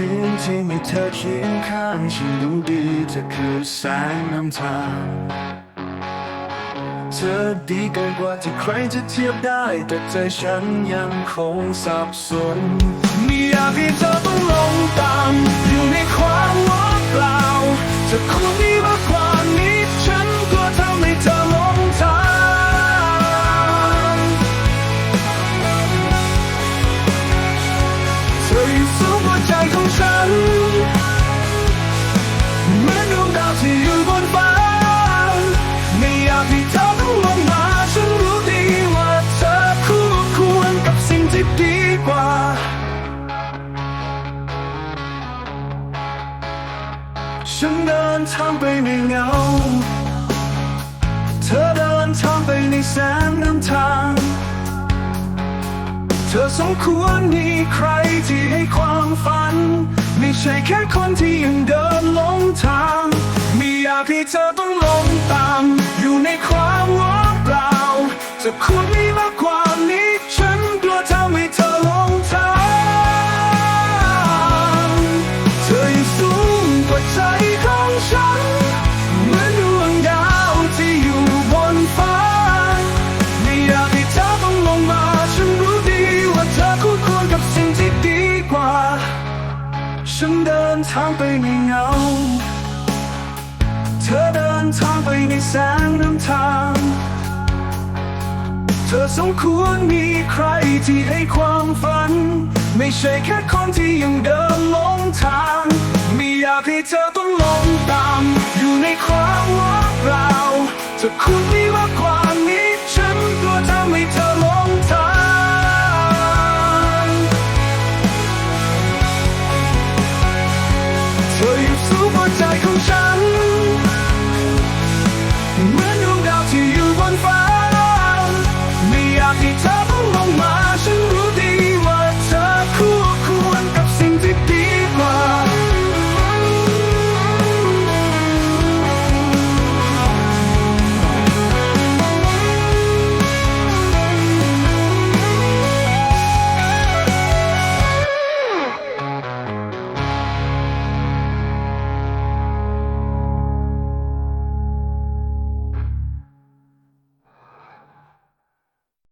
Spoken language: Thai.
คืนที่มีเธอเคียงข้างฉันรู้ดีเธอคือแสงนำทางเธอดีเกินกว่าที่ใครจะเทียบได้ แต่ใจฉันยังคงสับสนไม่อยากให้เธอต้องลงตาม นเหมือนดวงดาวที่อยู่บนฟ้า ไม่อยากให้เธอต้องลงมาฉันรู้ดีว่าเธอคู่ควรกับสิ่งที่ดีกว่าฉันเดินทางไปในเงา เธอเดินทางไปในแสงนำทาง เธอสมควรมีใครที่ให้ ใช่แค่คนที่ยังเดินหลงทางไม่อยากให้เธอต้องหลงตาม อยู่ในความว่างเปล่า จะคุณมีมากกว่า ฉันเดินทางไปในเงา เธอเดินทางไปในแสงน้ำทาง เธอสมควรมีใครที่ให้ความฝัน ไม่ใช่แค่คนที่ยังเดินหลงทาง ไม่อยากให้เธอต้องหลงตาม อยู่ในความว่างเปล่าจะคุณมีมากกว่านี้